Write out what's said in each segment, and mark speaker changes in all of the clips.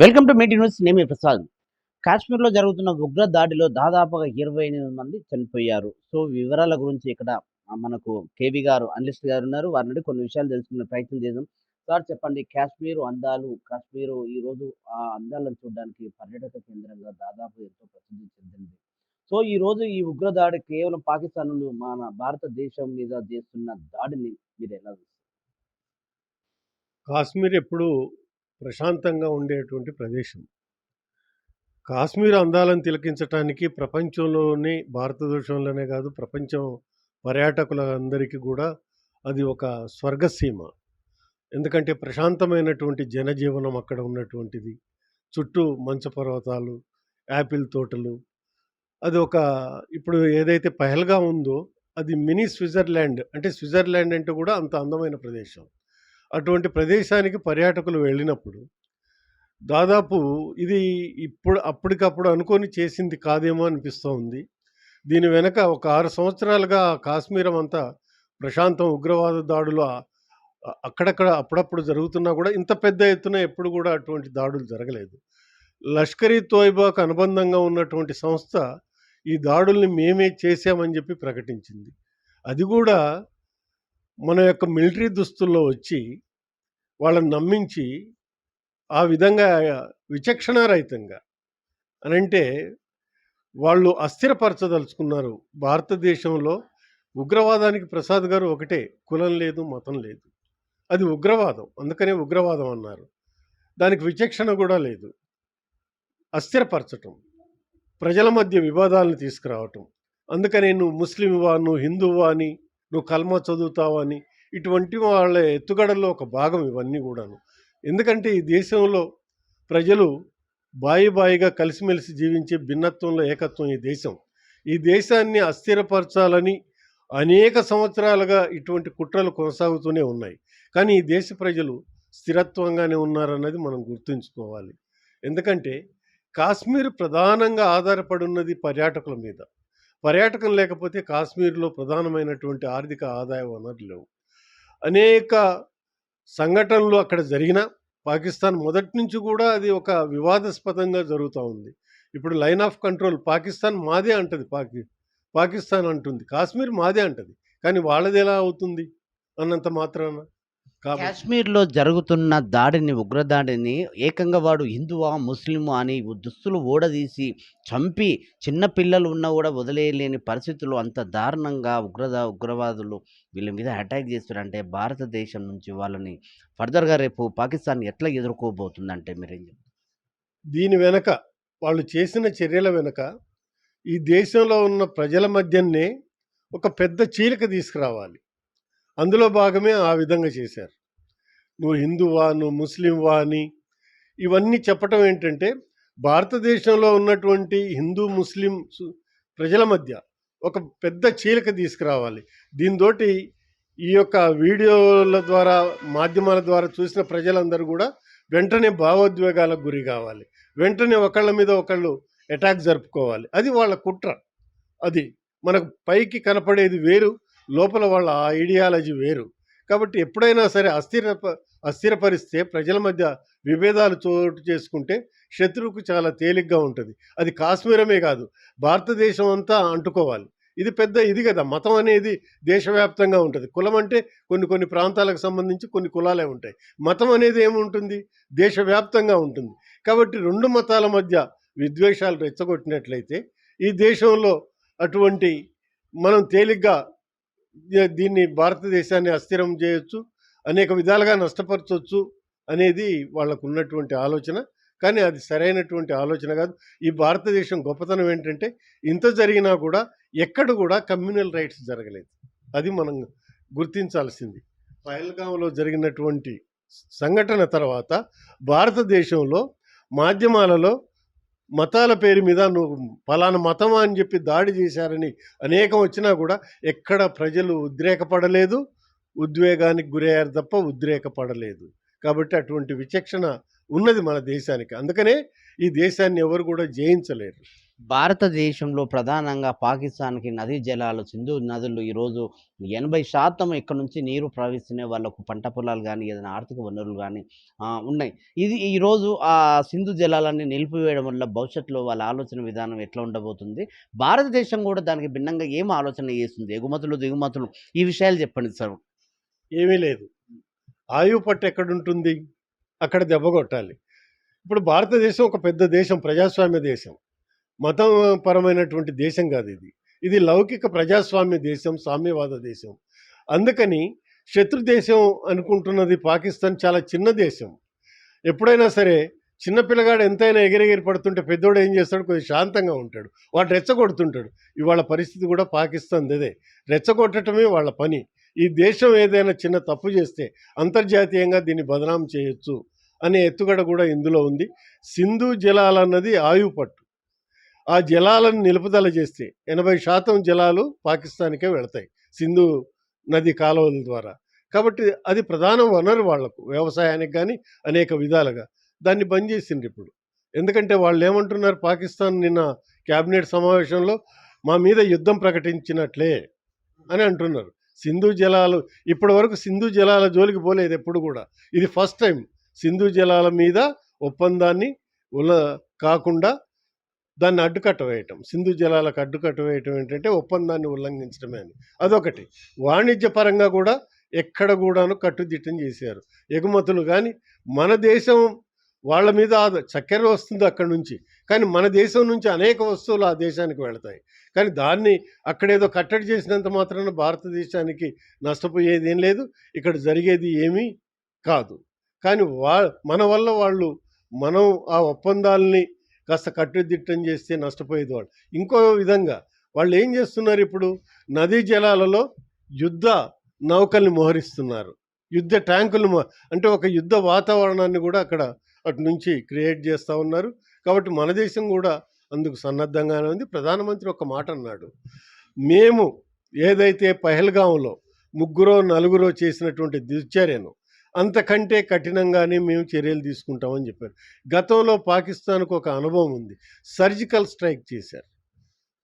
Speaker 1: Welcome to మీటి news నేమి ప్రసాద్. కాశ్మీర్లో జరుగుతున్న ఉగ్ర దాడిలో దాదాపుగా ఇరవై ఎనిమిది మంది చనిపోయారు. సో వివరాల గురించి ఇక్కడ మనకు కేవీ గారు అనలిస్ట్ గారు ఉన్నారు. వారి నుండి కొన్ని విషయాలు తెలుసుకునే ప్రయత్నం చేద్దాం. సార్ చెప్పండి కాశ్మీర్ అందాలు కాశ్మీరు ఈ రోజు ఆ అందాలను చూడడానికి పర్యాటక కేంద్రంగా దాదాపు ఎంతో ప్రసిద్ధి చెందింది. సో ఈ రోజు ఈ ఉగ్ర దాడి కేవలం పాకిస్తాన్ మన భారతదేశం మీద చేస్తున్న దాడిని మీరు ఎలా చూస్తారు?
Speaker 2: కాశ్మీర్ ఎప్పుడు ప్రశాంతంగా ఉండేటువంటి ప్రదేశం. కాశ్మీర్ అందాలను తిలకించటానికి ప్రపంచంలోనే భారతదేశంలోనే కాదు ప్రపంచం పర్యాటకులందరికీ కూడా అది ఒక స్వర్గసీమ. ఎందుకంటే ప్రశాంతమైనటువంటి జనజీవనం అక్కడ ఉన్నటువంటిది. చుట్టూ మంచు పర్వతాలు యాపిల్ తోటలు. అది ఒక ఇప్పుడు ఏదైతే పహల్గా ఉందో అది మినీ స్విట్జర్లాండ్. అంటే స్విట్జర్లాండ్ అంటే కూడా అంత అందమైన ప్రదేశం. అటువంటి ప్రదేశానికి పర్యాటకులు వెళ్ళినప్పుడు దాదాపు ఇది ఇప్పుడు అప్పటికప్పుడు అనుకొని చేసింది కాదేమో అనిపిస్తూ ఉంది దీని వెనక ఒక ఆరు సంవత్సరాలుగా కాశ్మీరం అంతా ప్రశాంతం ఉగ్రవాద దాడులు అక్కడక్కడ అప్పుడప్పుడు జరుగుతున్నా కూడా ఇంత పెద్ద ఎత్తున ఎప్పుడు కూడా అటువంటి దాడులు జరగలేదు. లష్కరీ తోయిబాకు అనుబంధంగా ఉన్నటువంటి సంస్థ ఈ దాడుల్ని మేమే చేశామని చెప్పి ప్రకటించింది. అది కూడా మన యొక్క మిలిటరీ దుస్తుల్లో వచ్చి వాళ్ళని నమ్మించి ఆ విధంగా విచక్షణారహితంగా అని అంటే వాళ్ళు అస్థిరపరచదలుచుకున్నారు. భారతదేశంలో ఉగ్రవాదానికి ప్రసాద్ గారు ఒకటే కులం లేదు మతం లేదు. అది ఉగ్రవాదం అందుకనే ఉగ్రవాదం అన్నారు. దానికి విచక్షణ కూడా లేదు. అస్థిరపరచటం ప్రజల మధ్య వివాదాలను తీసుకురావటం అందుకనే నువ్వు ముస్లింవా నువ్వు హిందువా అని నువ్వు కల్మా చదువుతావని. ఇటువంటి వాళ్ళ ఎత్తుగడల్లో ఒక భాగం ఇవన్నీ కూడాను. ఎందుకంటే ఈ దేశంలో ప్రజలు బాయి బాయిగా కలిసిమెలిసి జీవించే భిన్నత్వంలో ఏకత్వం ఈ దేశం. ఈ దేశాన్ని అస్థిరపరచాలని అనేక సంవత్సరాలుగా ఇటువంటి కుట్రలు కొనసాగుతూనే ఉన్నాయి. కానీ ఈ దేశ ప్రజలు స్థిరత్వంగానే ఉన్నారన్నది మనం గుర్తుంచుకోవాలి. ఎందుకంటే కాశ్మీర్ ప్రధానంగా ఆధారపడి ఉన్నది పర్యాటకుల మీద. పర్యాటకం లేకపోతే కాశ్మీర్లో ప్రధానమైనటువంటి ఆర్థిక ఆదాయ వనరులు లేవు. అనేక సంఘటనలు అక్కడ జరిగిన పాకిస్తాన్ మొదటి నుంచి కూడా అది ఒక వివాదాస్పదంగా జరుగుతూ ఉంది. ఇప్పుడు లైన్ ఆఫ్ కంట్రోల్ పాకిస్తాన్ మాదే అంటది పాకి పాకిస్తాన్ అంటుంది కాశ్మీర్ మాదే అంటది. కానీ వాళ్ళది ఎలా అవుతుంది అన్నంత మాత్రాన?
Speaker 1: కాశ్మీర్లో జరుగుతున్న దాడిని ఉగ్ర దాడిని ఏకంగా వాడు హిందువా ముస్లిమా అని దుస్తులు ఓడదీసి చంపి చిన్న పిల్లలు ఉన్నా కూడా వదిలేయలేని పరిస్థితులు అంత దారుణంగా ఉగ్రద ఉగ్రవాదులు వీళ్ళ మీద అటాక్ చేస్తారంటే భారతదేశం నుంచి వాళ్ళని ఫర్దర్గా రేపు పాకిస్తాన్ ఎట్లా ఎదుర్కోబోతుందంటే మీరేం
Speaker 2: దీని వెనక వాళ్ళు చేసిన చర్యల వెనక ఈ దేశంలో ఉన్న ప్రజల మధ్యనే ఒక పెద్ద చీలిక తీసుకురావాలి. అందులో భాగమే ఆ విధంగా చేశారు. నువ్వు హిందువా నువ్వు ముస్లింవా అని ఇవన్నీ చెప్పటం ఏంటంటే భారతదేశంలో ఉన్నటువంటి హిందూ ముస్లిం ప్రజల మధ్య ఒక పెద్ద చీలిక తీసుకురావాలి. దీంతో ఈ యొక్క వీడియోల ద్వారా మాధ్యమాల ద్వారా చూసిన ప్రజలందరూ కూడా వెంటనే భావోద్వేగాలకు గురి కావాలి. వెంటనే ఒకళ్ళ మీద ఒకళ్ళు అటాక్ జరుపుకోవాలి. అది వాళ్ళ కుట్ర. అది మనకు పైకి కనపడేది వేరు లోపల వాళ్ళ ఐడియాలజీ వేరు. కాబట్టి ఎప్పుడైనా సరే అస్థిర అస్థిరపరిస్తే ప్రజల మధ్య విభేదాలు చోటు చేసుకుంటే శత్రువుకు చాలా తేలిగ్గా ఉంటుంది. అది కాశ్మీరమే కాదు భారతదేశం అంతా అంటుకోవాలి. ఇది పెద్ద ఇది కదా మతం అనేది దేశవ్యాప్తంగా ఉంటుంది. కులం అంటే కొన్ని కొన్ని ప్రాంతాలకు సంబంధించి కొన్ని కులాలే ఉంటాయి. మతం అనేది ఏముంటుంది? దేశవ్యాప్తంగా ఉంటుంది. కాబట్టి రెండు మతాల మధ్య విద్వేషాలు రెచ్చగొట్టినట్లయితే ఈ దేశంలో అటువంటి మనం తేలిగ్గా దీన్ని భారతదేశాన్ని అస్థిరం చేయొచ్చు అనేక విధాలుగా నష్టపరచవచ్చు అనేది వాళ్ళకు ఉన్నటువంటి ఆలోచన. కానీ అది సరైనటువంటి ఆలోచన కాదు. ఈ భారతదేశం గొప్పతనం ఏంటంటే ఇంత జరిగినా కూడా ఎక్కడ కూడా కమ్యూనల్ రైట్స్ జరగలేదు. అది మనం గుర్తించాల్సింది. పహల్గాంలో జరిగినటువంటి సంఘటన తర్వాత భారతదేశంలో మాధ్యమాలలో మతాల పేరు మీద నువ్వు ఫలానా మతమా అని చెప్పి దాడి చేశారని అనేకం వచ్చినా కూడా ఎక్కడ ప్రజలు ఉద్రేకపడలేదు ఉద్వేగానికి గురయ్యారు తప్ప ఉద్రేకపడలేదు. కాబట్టి అటువంటి విచక్షణ ఉన్నది మన దేశానికి. అందుకనే ఈ దేశాన్ని ఎవరు కూడా జయించలేరు.
Speaker 1: భారతదేశంలో ప్రధానంగా పాకిస్తాన్‌కి నదీ జలాలు, సింధు నదులు ఈరోజు 80% ఇక్కడ నుంచి నీరు ప్రవహిస్తున్నాయి. వాళ్ళకు పంట పొలాలు కానీ ఏదైనా ఆర్థిక వనరులు కానీ ఉన్నాయి. ఇది ఈరోజు ఆ సింధు జలాలన్నీ నిలిపివేయడం వల్ల భవిష్యత్తులో వాళ్ళ ఆలోచన విధానం ఎట్లా ఉండబోతుంది? భారతదేశం కూడా దానికి భిన్నంగా ఏం ఆలోచన చేస్తుంది? ఎగుమతులు, దిగుమతులు ఈ విషయాలు చెప్పండి సార్.
Speaker 2: ఏమీ లేదు. ఆయువు పట్టు ఎక్కడుంటుంది? అక్కడ దెబ్బ కొట్టాలి. ఇప్పుడు భారతదేశం ఒక పెద్ద దేశం, ప్రజాస్వామ్య దేశం. మతపరమైనటువంటి దేశం కాదు ఇది. ఇది లౌకిక ప్రజాస్వామ్య దేశం, సామ్యవాద దేశం. అందుకని శత్రు దేశం అనుకుంటున్నది పాకిస్తాన్ చాలా చిన్న దేశం. ఎప్పుడైనా సరే చిన్న పిల్లగాడు ఎంతైనా ఎగిరెగిరి పడుతుంటే పెద్దోడు ఏం చేస్తాడు కొద్దిగా శాంతంగా ఉంటాడు. వాడు రెచ్చగొడుతుంటాడు. ఇవాళ పరిస్థితి కూడా పాకిస్తాన్ దదే రెచ్చగొట్టటమే వాళ్ళ పని. ఈ దేశం ఏదైనా చిన్న తప్పు చేస్తే అంతర్జాతీయంగా దీన్ని బదనాం చేయొచ్చు అనే ఎత్తుగడ కూడా ఇందులో ఉంది. సింధు జలాలన్నది ఆయువు పట్టు. ఆ జలాలను నిలుపుదల చేస్తే 80% జలాలు పాకిస్తాన్‌కే వెళతాయి. సింధు నది కాలువల ద్వారా. కాబట్టి అది ప్రధాన వనరు వాళ్ళకు. వ్యవసాయానికి కానీ అనేక విధాలుగా. దాన్ని బంద్ చేసిండ్రిప్పుడు. ఎందుకంటే వాళ్ళేమంటున్నారు పాకిస్తాన్ నిన్న క్యాబినెట్ సమావేశంలో మా మీద యుద్ధం ప్రకటించినట్లే అని అంటున్నారు. సింధు జలాలు ఇప్పటివరకు సింధు జలాల జోలికి పోలేదు ఎప్పుడు కూడా. ఇది ఫస్ట్ టైం సింధు జలాల మీద ఒప్పందాన్ని ఉల కాకుండా దాన్ని అడ్డుకట్ట వేయటం. సింధు జలాలకు అడ్డుకట్ట వేయటం ఏంటంటే ఒప్పందాన్ని ఉల్లంఘించడమే అని. అదొకటి. వాణిజ్య పరంగా కూడా ఎక్కడ కూడాను కట్టుదిట్టం చేశారు. ఎగుమతులు కానీ మన దేశం వాళ్ళ మీద చక్కెర వస్తుంది అక్కడి నుంచి. కానీ మన దేశం నుంచి అనేక వస్తువులు ఆ దేశానికి వెళతాయి. కానీ దాన్ని అక్కడేదో కట్టడి చేసినంత మాత్రాన భారతదేశానికి నష్టపోయేదేం లేదు. ఇక్కడ జరిగేది ఏమీ కాదు. కానీ వా మన వల్ల వాళ్ళు మనం ఆ ఒప్పందాల్ని కాస్త కట్టుదిట్టం చేస్తే నష్టపోయేది వాళ్ళు. ఇంకో విధంగా వాళ్ళేం చేస్తున్నారు ఇప్పుడు నదీ జలాలలో యుద్ధ నౌకల్ని మోహరిస్తున్నారు. యుద్ధ ట్యాంకులు అంటే ఒక యుద్ధ వాతావరణాన్ని కూడా అక్కడ అటు నుంచి క్రియేట్ చేస్తూ ఉన్నారు. కాబట్టి మన దేశం కూడా అందుకు సన్నద్ధంగానే ఉంది. ప్రధానమంత్రి ఒక మాట అన్నాడు. మేము ఏదైతే పహల్గాంలో ముగ్గురో, నలుగురో చేసినటువంటి దుశ్చర్యను అంతకంటే కఠినంగానే మేము చర్యలు తీసుకుంటామని చెప్పారు. గతంలో పాకిస్తాన్‌కు ఒక అనుభవం ఉంది. సర్జికల్ స్ట్రైక్ చేశారు.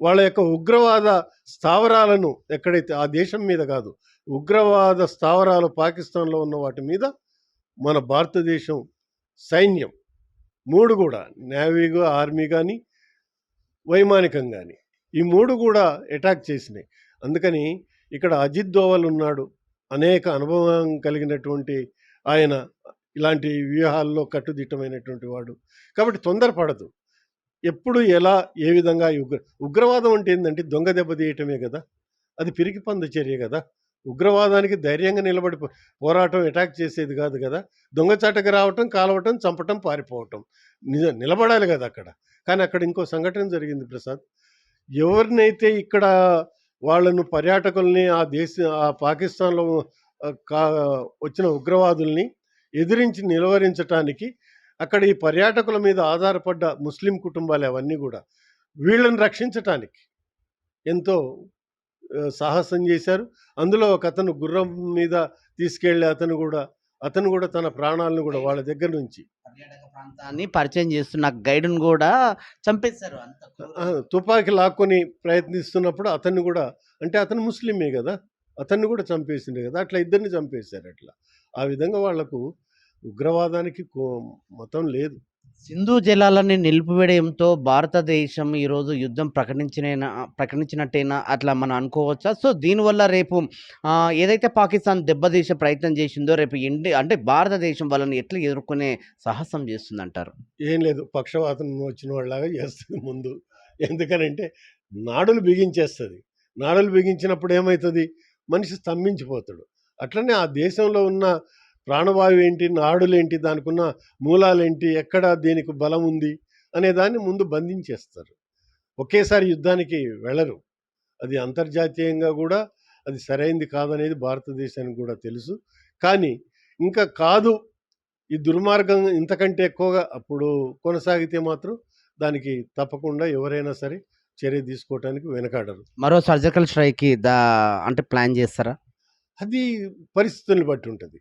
Speaker 2: వాళ్ళ యొక్క ఉగ్రవాద స్థావరాలను ఎక్కడైతే ఆ దేశం మీద కాదు. ఉగ్రవాద స్థావరాలు పాకిస్తాన్‌లో ఉన్న వాటి మీద మన భారతదేశం సైన్యం మూడు కూడా నేవీగా ఆర్మీ కానీ వైమానికం కానీ ఈ మూడు కూడా అటాక్ చేసినాయి. అందుకని ఇక్కడ అజిత్ దోవల్ ఉన్నాడు. అనేక అనుభవం కలిగినటువంటి ఆయన ఇలాంటి వ్యూహాల్లో కట్టుదిట్టమైనటువంటి వాడు. కాబట్టి తొందరపడదు. ఎప్పుడు ఎలా ఏ విధంగా ఈ ఉగ్ర ఉగ్రవాదం అంటే ఏంటంటే దొంగ దెబ్బ తీయటమే కదా! అది పిరికి పంద చర్య కదా! ఉగ్రవాదానికి ధైర్యంగా నిలబడి పోరాటం అటాక్ చేసేది కాదు కదా! దొంగచాటకు రావటం, కాలవటం, చంపటం, పారిపోవటం. నిజ నిలబడాలి కదా అక్కడ. కానీ అక్కడ ఇంకో సంఘటన జరిగింది ప్రసాద్. ఎవరినైతే ఇక్కడ వాళ్ళను పర్యాటకుల్ని ఆ దేశ ఆ పాకిస్తాన్‌లో వచ్చిన ఉగ్రవాదుల్ని ఎదిరించి నిలువరించటానికి అక్కడ ఈ పర్యాటకుల మీద ఆధారపడ్డ ముస్లిం కుటుంబాలే అవన్నీ కూడా. వీళ్ళని రక్షించటానికి ఎంతో సాహసం చేశారు. అందులో ఒకతను గుర్రం మీద తీసుకెళ్ళే అతను కూడా అతను కూడా తన ప్రాణాలను కూడా వాళ్ళ దగ్గర నుంచి
Speaker 1: పర్యాటక ప్రాంతాన్ని పరిచయం చేస్తున్న గైడ్‌ని కూడా చంపేశారు.
Speaker 2: తుపాకీ లాక్కొని ప్రయత్నిస్తున్నప్పుడు అతన్ని కూడా అంటే అతను ముస్లిమే గదా! అతన్ని కూడా చంపేసిండు గదా! అట్లా ఇద్దరిని చంపేశారు అట్లా. ఆ విధంగా వాళ్ళకు ఉగ్రవాదానికి కో మతం లేదు.
Speaker 1: సింధు జలాలని నిలిపివేయడంతో భారతదేశం ఈరోజు యుద్ధం ప్రకటించినైనా ప్రకటించినట్టేనా అట్లా మనం అనుకోవచ్చా? సో దీనివల్ల రేపు ఏదైతే పాకిస్తాన్ దెబ్బతీసే ప్రయత్నం చేసిందో రేపు ఇండి అంటే భారతదేశం వాళ్ళని ఎట్లా ఎదుర్కొనే సాహసం చేస్తుందంటారు?
Speaker 2: ఏం లేదు. పక్షవాతం వచ్చిన వాళ్ళలాగా చేస్తది ముందు. ఎందుకనంటే నాడులు బిగించేస్తది. నాడులు బిగించినప్పుడు ఏమైతది? మనిషి స్తంభించిపోతాడు. అట్లనే ఆ దేశంలో ఉన్న ప్రాణవాయువు ఏంటి? నాడులేంటి? దానికున్న మూలాలేంటి? ఎక్కడ దీనికి బలం ఉంది? అనే దాన్ని ముందు బంధించేస్తారు. ఒకేసారి యుద్ధానికి వెళ్ళరు. అది అంతర్జాతీయంగా కూడా అది సరైంది కాదనేది భారతదేశానికి కూడా తెలుసు. కానీ ఇంకా కాదు ఈ దుర్మార్గం ఇంతకంటే ఎక్కువగా అప్పుడు కొనసాగితే మాత్రం దానికి తప్పకుండా ఎవరైనా సరే చర్య తీసుకోవటానికి వెనకాడరు.
Speaker 1: మరో సర్జికల్ స్ట్రైక్‌కి దా అంటే ప్లాన్ చేస్తారా?
Speaker 2: అది పరిస్థితుల్ని బట్టి ఉంటది.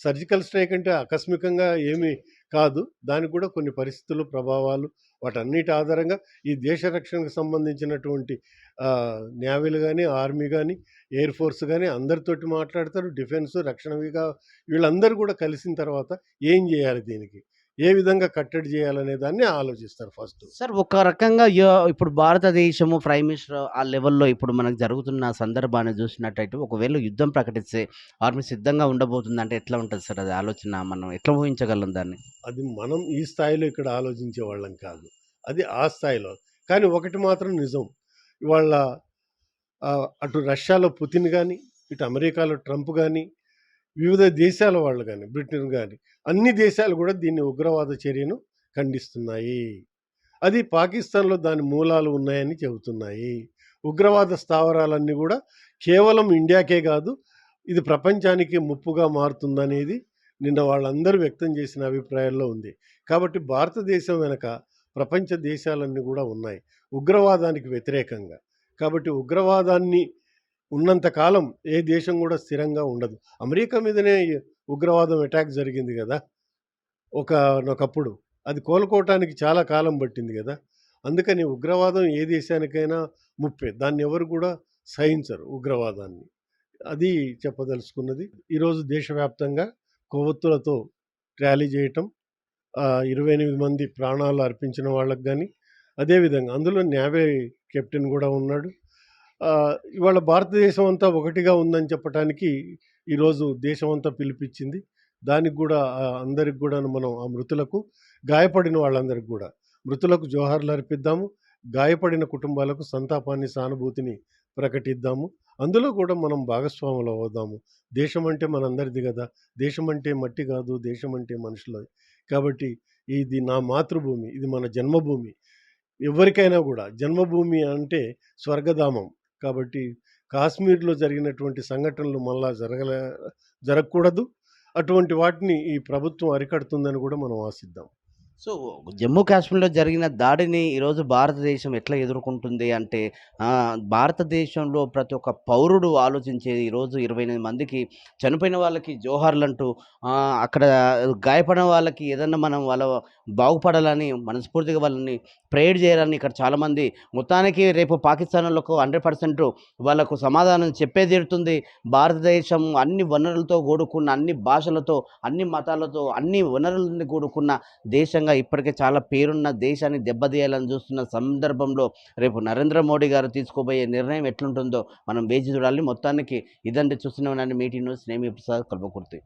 Speaker 2: సర్జికల్ స్ట్రైక్ అంటే ఆకస్మికంగా ఏమి కాదు దానికి కూడా కొన్ని పరిస్థితులు ప్రభావాలు వాటన్నిటి ఆధారంగా ఈ దేశ రక్షణకు సంబంధించినటువంటి నేవీలు కానీ ఆర్మీ కానీ ఎయిర్ ఫోర్స్ కానీ అందరితోటి మాట్లాడతారు డిఫెన్స్ రక్షణ వీళ్ళందరూ కూడా కలిసిన తర్వాత ఏం చేయాలి దీనికి ఏ విధంగా కట్టడి చేయాలనే దాన్ని ఆలోచిస్తారు ఫస్ట్.
Speaker 1: సార్ ఒక రకంగా ఇప్పుడు భారతదేశము ప్రైమ్ మినిస్టర్ ఆ లెవెల్లో ఇప్పుడు మనకు జరుగుతున్న సందర్భాన్ని చూసినట్టయితే ఒకవేళ యుద్ధం ప్రకటిస్తే ఆర్మీ సిద్ధంగా ఉండబోతుంది అంటే ఎట్లా ఉంటుంది సార్ అది ఆలోచన మనం ఎట్లా ఊహించగలం దాన్ని?
Speaker 2: అది మనం ఈ స్థాయిలో ఇక్కడ ఆలోచించే వాళ్ళం కాదు. అది ఆ స్థాయిలో. కానీ ఒకటి మాత్రం నిజం. ఇవాళ అటు రష్యాలో పుతిన్ కానీ ఇటు అమెరికాలో ట్రంప్ కానీ వివిధ దేశాల వాళ్ళు కానీ బ్రిటన్ కానీ అన్ని దేశాలు కూడా దీన్ని ఉగ్రవాద చర్యను ఖండిస్తున్నాయి. అది పాకిస్తాన్లో దాని మూలాలు ఉన్నాయని చెబుతున్నాయి. ఉగ్రవాద స్థావరాలన్నీ కూడా కేవలం ఇండియాకే కాదు ఇది ప్రపంచానికి ముప్పుగా మారుతుందనేది నిన్న వాళ్ళందరూ వ్యక్తం చేసిన అభిప్రాయాల్లో ఉంది. కాబట్టి భారతదేశం వెనక ప్రపంచ దేశాలన్నీ కూడా ఉన్నాయి ఉగ్రవాదానికి వ్యతిరేకంగా. కాబట్టి ఉగ్రవాదాన్ని ఉన్నంతకాలం ఏ దేశం కూడా స్థిరంగా ఉండదు. అమెరికా మీదనే ఉగ్రవాదం అటాక్ జరిగింది కదా? ఒక ఒకప్పుడు. అది కోలుకోవటానికి చాలా కాలం పట్టింది కదా? అందుకని ఉగ్రవాదం ఏ దేశానికైనా ముప్పే. దాన్ని ఎవరు కూడా సహించరు ఉగ్రవాదాన్ని. అది చెప్పదలుచుకున్నది. ఈరోజు దేశవ్యాప్తంగా కొవ్వొత్తులతో ర్యాలీ చేయటం ఇరవై ఎనిమిది మంది ప్రాణాలు అర్పించిన వాళ్ళకు కానీ అదేవిధంగా అందులో నేవీ కెప్టెన్ కూడా ఉన్నాడు. ఇవాళ భారతదేశం అంతా ఒకటిగా ఉందని చెప్పడానికి ఈరోజు దేశం అంతా పిలిపించింది. దానికి కూడా అందరికి కూడా మనం ఆ మృతులకు గాయపడిన వాళ్ళందరికీ కూడా. మృతులకు జోహార్లు అర్పిద్దాము. గాయపడిన కుటుంబాలకు సంతాపాన్ని సానుభూతిని ప్రకటిద్దాము. అందులో కూడా మనం భాగస్వాములు అవుదాము. దేశం అంటే మనందరిది కదా. దేశం అంటే మట్టి కాదు దేశం అంటే మనుషులు. కాబట్టి ఇది నా మాతృభూమి ఇది మన జన్మభూమి. ఎవరికైనా కూడా జన్మభూమి అంటే స్వర్గధామం. కాబట్టి కాశ్మీర్లో జరిగినటువంటి సంఘటనలు మళ్ళా జరగలే జరగకూడదు. అటువంటి వాటిని ఈ ప్రభుత్వం అరికడుతుందని కూడా మనం ఆశిద్దాం.
Speaker 1: సో జమ్మూ కాశ్మీర్లో జరిగిన దాడిని ఈరోజు భారతదేశం ఎట్లా ఎదుర్కొంటుంది అంటే భారతదేశంలో ప్రతి ఒక్క పౌరుడు ఆలోచించేది ఈరోజు ఇరవై ఎనిమిది మందికి చనిపోయిన వాళ్ళకి జోహార్లు అంటూ అక్కడ గాయపడిన వాళ్ళకి ఏదన్నా మనం వాళ్ళ బాగుపడాలని మనస్ఫూర్తిగా వాళ్ళని ప్రేయర్ చేయాలని ఇక్కడ చాలామంది మొత్తానికి రేపు పాకిస్తాన్లకు హండ్రెడ్ పర్సెంట్ వాళ్ళకు సమాధానం చెప్పే తీరుతుంది భారతదేశం అన్ని వనరులతో కూడుకున్న అన్ని భాషలతో అన్ని మతాలతో అన్ని వనరులని కూడుకున్న దేశంగా ఇప్పటికే చాలా పేరున్న దేశాన్ని దెబ్బతీయాలని చూస్తున్న సందర్భంలో రేపు నరేంద్ర మోడీ గారు తీసుకోబోయే నిర్ణయం ఎట్లుంటుందో మనం వేచి చూడాలి. మొత్తానికి ఇదంటే చూస్తున్నామని మీటింగ్ న్యూస్ నేమి ప్రసాద్ కల్పకుర్తి